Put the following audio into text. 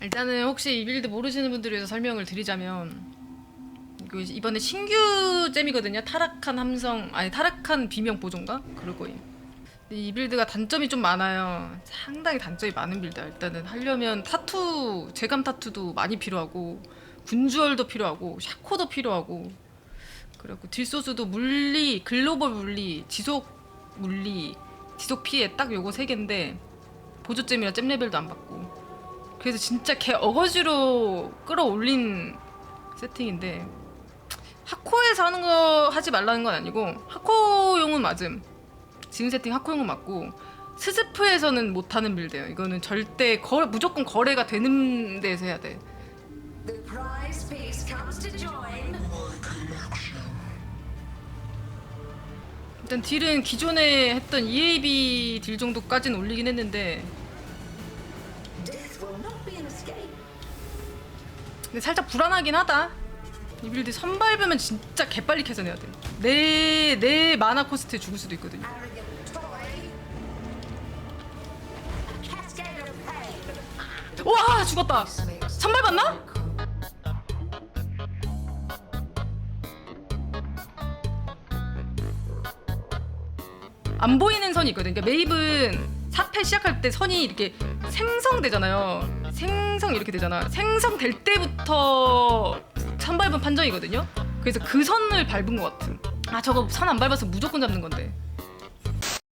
일단은 혹시 이 빌드 모르시는 분들을 위해서 설명을 드리자면 그 이번에 신규 잼이거든요. 타락한 함성 아니 타락한 비명 보존가 그럴 거예요. 근데 이 빌드가 단점이 좀 많아요. 상당히 단점이 많은 빌드야. 일단은 하려면 타투 재감 타투도 많이 필요하고 군주얼도 필요하고 샤코도 필요하고 그래갖고 딜소스도 물리 글로벌 물리 지속 물리 지속 피해 딱 요거 세 개인데 보조잼이라 잼 레벨도 안 받고 그래서 진짜 개 어거지로 끌어올린 세팅인데 하코에서 하는 거 하지 말라는 건 아니고 하코용은 맞음. 지금 세팅 하코용은 맞고 스스프에서는 못하는 빌드예요. 이거는 절대 거, 무조건 거래가 되는 데서 해야 돼. 일단 딜은 기존에 했던 EAB 딜 정도까지는 올리긴 했는데 근데 살짝 불안하긴 하다. 이 빌드 선 밟으면 진짜 개빨리 캐서내야 돼. 내, 내 마나 코스트에 죽을 수도 있거든요. 와 죽었다. 선 밟았나? 안 보이는 선이 있거든. 그러니까 메입은 4패 시작할 때 선이 이렇게 생성되잖아요. 생성 이렇게 되잖아. 생성될 때부터 선 밟은 판정이거든요. 그래서 그 선을 밟은 것 같음. 아 저거 선 안 밟아서 무조건 잡는 건데.